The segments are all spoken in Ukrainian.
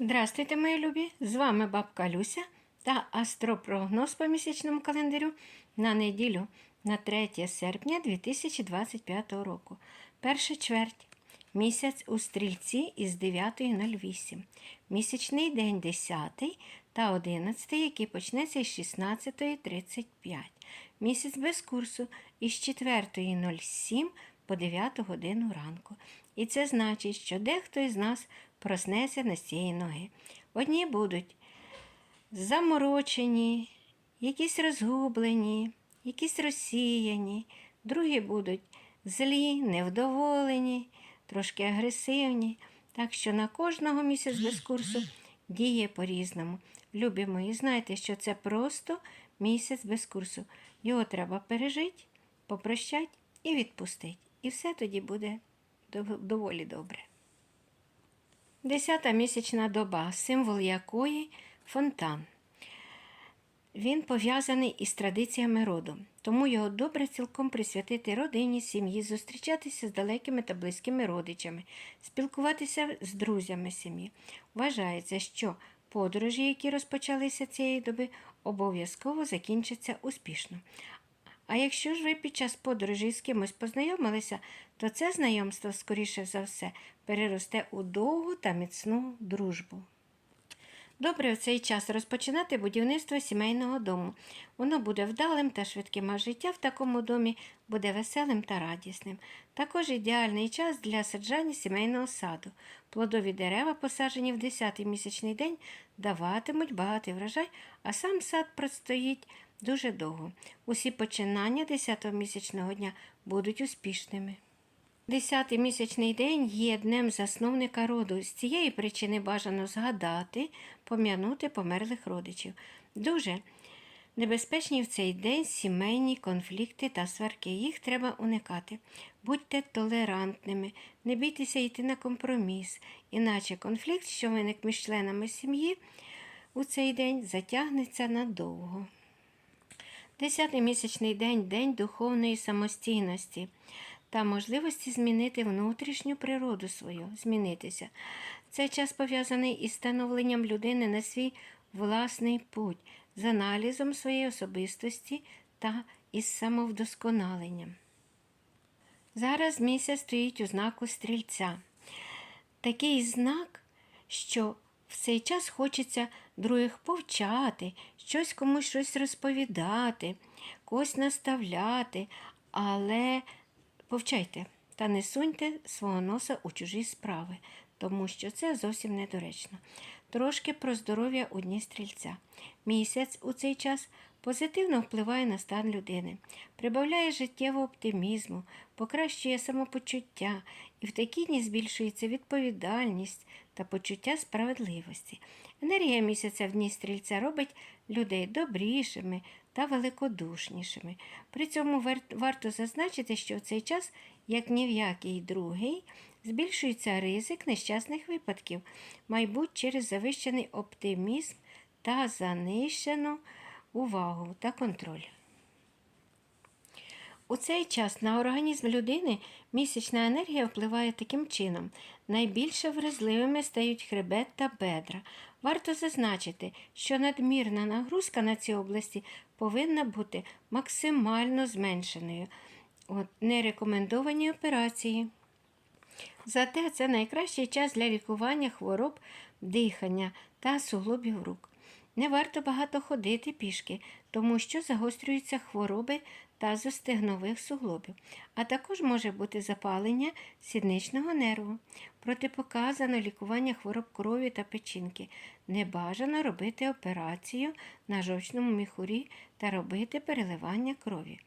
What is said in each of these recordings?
Здравствуйте, мої любі! З вами бабка Люся та астропрогноз по місячному календарю на неділю на 3 серпня 2025 року. Перша чверть. Місяць у стрільці із 9.08. Місячний день 10 та 11, який почнеться із 16.35. Місяць без курсу із 4.07 по 9 годину ранку. І це значить, що дехто із нас проснеться на цієї ноги. Одні будуть заморочені, якісь розгублені, якісь розсіяні, другі будуть злі, невдоволені, трошки агресивні. Так що на кожного місяць без курсу діє по-різному. Любі мої, знайте, що це просто місяць без курсу. Його треба пережити, попрощати і відпустити. І все тоді буде доволі добре. Десята місячна доба, символ якої фонтан. Він пов'язаний із традиціями роду, тому його добре цілком присвятити родині, сім'ї, зустрічатися з далекими та близькими родичами, спілкуватися з друзями сім'ї. Вважається, що подорожі, які розпочалися цієї доби, обов'язково закінчаться успішно. А якщо ж ви під час подорожі з кимось познайомилися, то це знайомство, скоріше за все, переросте у довгу та міцну дружбу. Добре в цей час розпочинати будівництво сімейного дому. Воно буде вдалим та швидким, а життя в такому домі буде веселим та радісним. Також ідеальний час для саджання сімейного саду. Плодові дерева, посаджені в 10-й місячний день, даватимуть багатий врожай, а сам сад простоїть дуже довго. Усі починання 10-го місячного дня будуть успішними. Десятий місячний день є днем засновника роду. З цієї причини бажано згадати, пом'янути померлих родичів. Дуже небезпечні в цей день сімейні конфлікти та сварки. Їх треба уникати. Будьте толерантними, не бійтеся йти на компроміс, іначе конфлікт, що виник між членами сім'ї, у цей день затягнеться надовго. Десятий місячний день день духовної самостійності та можливості змінити внутрішню природу свою, змінитися. Цей час пов'язаний із становленням людини на свій власний путь, з аналізом своєї особистості та із самовдосконаленням. Зараз місяць стоїть у знаку стрільця. Такий знак, що в цей час хочеться других повчати, щось комусь щось розповідати, когось наставляти, але повчайте та не суньте свого носа у чужі справи, тому що це зовсім недоречно. Трошки про здоров'я у дні стрільця. Місяць у цей час позитивно впливає на стан людини, прибавляє життєвого оптимізму, покращує самопочуття, і в такі дні збільшується відповідальність та почуття справедливості. Енергія місяця в дні стрільця робить людей добрішими та великодушнішими. При цьому варто зазначити, що в цей час, як ні в який другий, збільшується ризик нещасних випадків, майбуть через завищений оптимізм та занищену увагу та контроль. У цей час на організм людини місячна енергія впливає таким чином. Найбільше вразливими стають хребет та бедра. Варто зазначити, що надмірна нагрузка на ці області повинна бути максимально зменшеною. От, не рекомендовані операції. Зате це найкращий час для лікування хвороб дихання та суглобів рук. Не варто багато ходити пішки, тому що загострюються хвороби тазостегнових суглобів, а також може бути запалення сідничного нерву. Протипоказано лікування хвороб крові та печінки. Не бажано робити операцію на жовчному міхурі та робити переливання крові.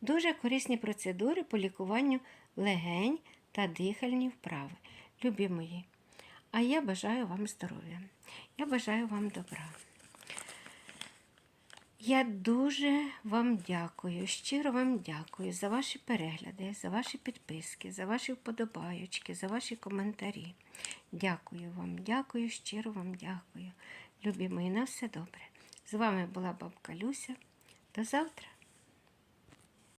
Дуже корисні процедури по лікуванню легень та дихальні вправи. Любі мої, а я бажаю вам здоров'я. Я бажаю вам добра. Я дуже вам дякую, щиро вам дякую за ваші перегляди, за ваші підписки, за ваші вподобаючки, за ваші коментарі. Дякую вам, дякую, щиро вам дякую. Любі мої, на все добре. З вами була бабка Люся. До завтра.